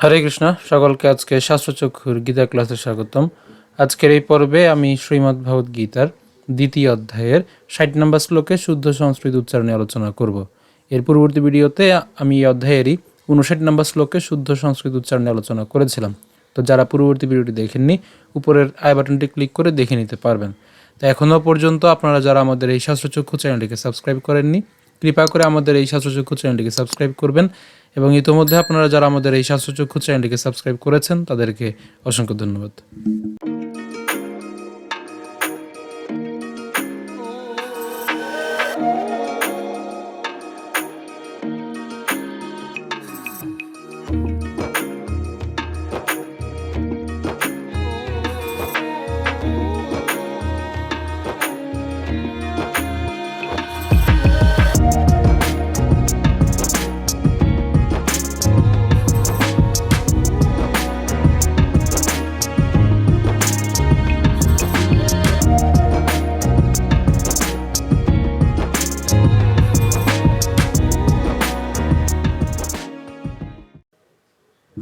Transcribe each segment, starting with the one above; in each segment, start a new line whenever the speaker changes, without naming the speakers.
হরে কৃষ্ণ, সকলকে আজকে শাস্ত্রচক্ষুর গীতা ক্লাসে স্বাগতম। আজকের এই পর্বে আমি শ্রীমদ্ ভগবত গীতার দ্বিতীয় অধ্যায়ের ষাট নম্বর শ্লোকে শুদ্ধ সংস্কৃত উচ্চারণে আলোচনা করব। এর পূর্ববর্তী ভিডিওতে আমি এই অধ্যায়েরই উনষাট নম্বর শ্লোকে শুদ্ধ সংস্কৃত উচ্চারণে আলোচনা করেছিলাম। তো যারা পূর্ববর্তী ভিডিওটি দেখেননি, উপরের আই বাটনটি ক্লিক করে দেখে নিতে পারবেন। তো এখনও পর্যন্ত আপনারা যারা আমাদের এই শাস্ত্রচক্ষু চ্যানেলটিকে সাবস্ক্রাইব করেননি কৃপা করে আমাদের এই স্বাস্থ্যচক্ষু চ্যানেলটিকে সাবস্ক্রাইব করবেন এবং ইতোমধ্যে আপনারা যারা আমাদের এই স্বাস্থ্যচক্ষু চ্যানেলটিকে সাবস্ক্রাইব করেছেন তাদেরকে অসংখ্য ধন্যবাদ।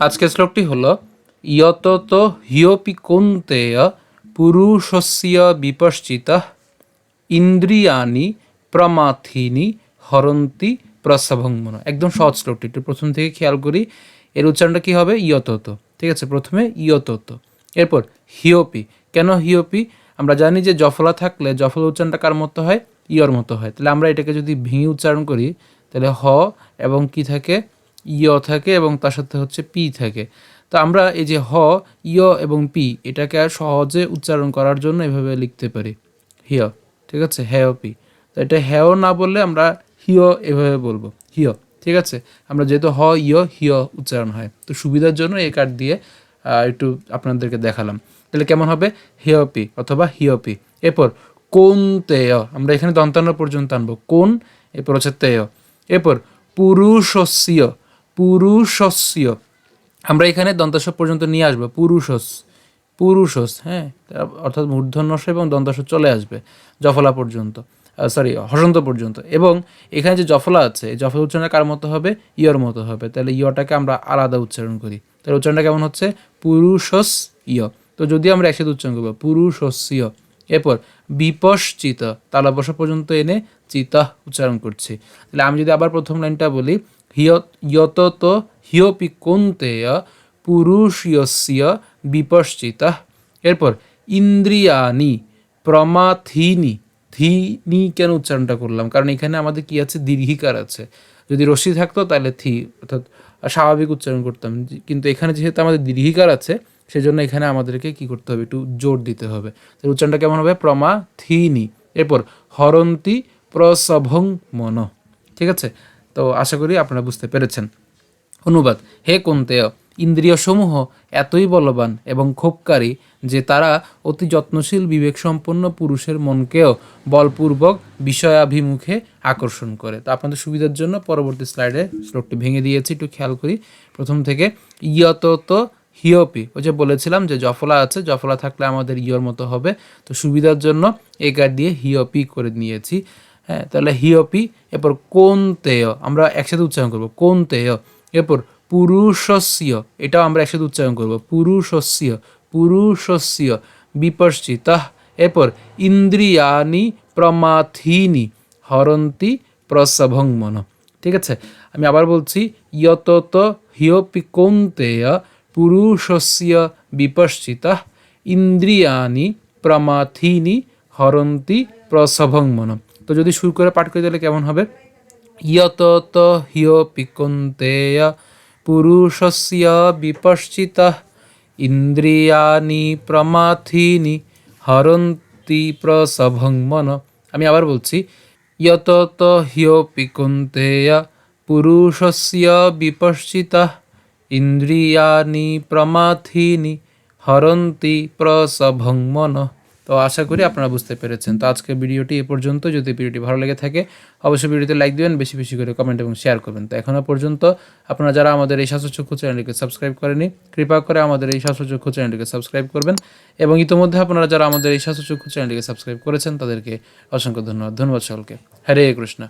আজকের শ্লোকটি হল, ইয়তত হিয়পি কুন্তেয় পুরুষস্য বিপশ্চিত ইন্দ্রিয়ানি প্রমাথিনি হরন্তি প্রসভঙ্গন একদম সহজ শ্লোকটি। একটু প্রথম থেকে খেয়াল করি, এর উচ্চারণটা কি হবে? ইয়তত। ঠিক আছে, প্রথমে ইয়তত। এরপর হিওপি কেন হিওপি আমরা জানি যে জফলা থাকলে জফলা উচ্চারণটা কার মতো হয়? ইয়র মতো হয়। তাহলে আমরা এটাকে যদি ভেঙে উচ্চারণ করি, তাহলে হ এবং কি থাকে? ইয় থাকে এবং তার সাথে হচ্ছে পি থাকে। তো আমরা এই যে হ ইয় এবং পি, এটাকে আর সহজে উচ্চারণ করার জন্য এভাবে লিখতে পারি। হিয় ঠিক আছে? হ্যাও পি। তো এটা হ্যাও না বললে আমরা হিয় এভাবে বলব। হিয় ঠিক আছে? আমরা যেহেতু হ ইয় হিয় উচ্চারণ হয়। তো সুবিধার জন্য এই কার্ড দিয়ে একটু আপনাদেরকে দেখালাম। তাহলে কেমন হবে? হিয়পি অথবা হিয়পি এরপর, কোন তেয় আমরা এখানে দন্তান্ন পর্যন্ত আনব। কোন? এরপর হচ্ছে তেয় এরপর, পুরুষস্য পুরুষস্য। আমরা এখানে দন্তাস পর্যন্ত নিয়ে আসব, পুরুষস পুরুষস হ্যাঁ? অর্থাৎ মূর্ধন্যস এবং দন্তাস চলে আসবে, জফলা পর্যন্ত সরি হসন্ত পর্যন্ত। এবং এখানে যে জফলা আছে, এই জফলা উচ্চারণটা কার মতো হবে? ইয়র মতো হবে। তাহলে ইয়টাকে আমরা আলাদা উচ্চারণ করি। তাহলে উচ্চারণটা কেমন হচ্ছে? পুরুষস ইয়। তো যদি আমরা একসাথে উচ্চারণ করব পুরুষস্য এরপর, বিপশ্চিত তালা বসা পর্যন্ত এনে চিতা উচ্চারণ করছি। তাহলে আমি যদি আবার প্রথম লাইনটা বলি ইয়ত হিয়পি কোন্তেয় পুরুষয়স্য বিপশ্চিত এরপর ইন্দ্রিয়ানি প্রমাথিনি থিনি কেন উচ্চারণটা করলাম কারণ এখানে আমাদের কি আছে দীর্ঘিকার আছে যদি রশ্মি থাকতো তাহলে থি অর্থাৎ স্বাভাবিক উচ্চারণ করতাম কিন্তু এখানে যেহেতু আমাদের দীর্ঘিকার আছে সেজন্য এখানে আমাদেরকে কি করতে হবে একটু জোর দিতে হবে তাহলে উচ্চারণটা কেমন হবে প্রমা থিনি এরপর হরন্তি প্রসভং মন ঠিক আছে তো আশা করি আপনারা বুঝতে পেরেছেন। অনুবাদ, হে কুন্তেয়, ইন্দ্রিয়সমূহ এতই বলবান এবং ক্ষোভকারী যে তারা অতি যত্নশীল, বিবেকসম্পন্ন পুরুষের মনকেও বলপূর্বক বিষয়াভিমুখে আকর্ষণ করে। তো আপনাদের সুবিধার জন্য পরবর্তী স্লাইডে শ্লোকটি ভেঙে দিয়েছি, একটু খেয়াল করি। প্রথম থেকে ইয়ত তো হিওপি ওই যে বলেছিলাম যে জফলা আছে, জফলা থাকলে আমাদের ইয়র মতো হবে। তো সুবিধার জন্য এই কার্ড দিয়ে হিওপি করে নিয়েছি। হ্যাঁ তাহলে হিওপি এরপর কোন তেয়, আমরা একসাথে উচ্চারণ করব, কোন তেয়, এরপর পুরুষস্য, এটাও আমরা একসাথে উচ্চারণ করব, পুরুষস্য পুরুষস্য বিপশ্চিত এরপর ইন্দ্রিয়ানি প্রমাথিনি, হরন্তি প্রসভং মন। ঠিক আছে? আমি আবার বলছি, ইয়তত হিয়পি কৌন্তেয় পুরুষস্য বিপশ্চিত ইন্দ্রিয়ানি প্রমাথিনি, হরন্তি প্রসভং মন। তো যদি শুরু করে পাঠ করে দিলে কেমন হবে? ইয়তত হিয়পি কৌন্তেয় পুরুষস্য বিপশ্চিত ইন্দ্রিয়ানি প্রমাথিনি হরন্তি প্রসভং মন। আমি আবার বলছি, ইয়তত হিয়পি কুন্তেয় পুরুষস্য বিপশ্চিত ইন্দ্রিয়ানি প্রমাথিনি হরন্তি প্রসভং মন। তো আশা করি আপনারা বুঝতে পেরেছেন। তো আজকের ভিডিওটি এ পর্যন্ত। যদি ভিডিওটি ভালো লেগে থাকে, অবশ্যই ভিডিওতে লাইক দিবেন, বেশি বেশি করে কমেন্ট এবং শেয়ার করবেন। তো এখনও পর্যন্ত আপনারা যারা আমাদের এই স্বাস্থ্যচক্ষু চ্যানেলটিকে সাবস্ক্রাইব করেনি কৃপা করে আমাদের এই স্বাস্থ্যচক্ষু চ্যানেলটিকে সাবস্ক্রাইব করবেন এবং ইতিমধ্যে আপনারা যারা আমাদের এই স্বাস্থ্যচক্ষু চ্যানেলটিকে সাবস্ক্রাইব করেছেন, তাদেরকে অসংখ্য ধন্যবাদ। ধন্যবাদ সকলকে। হরে কৃষ্ণ।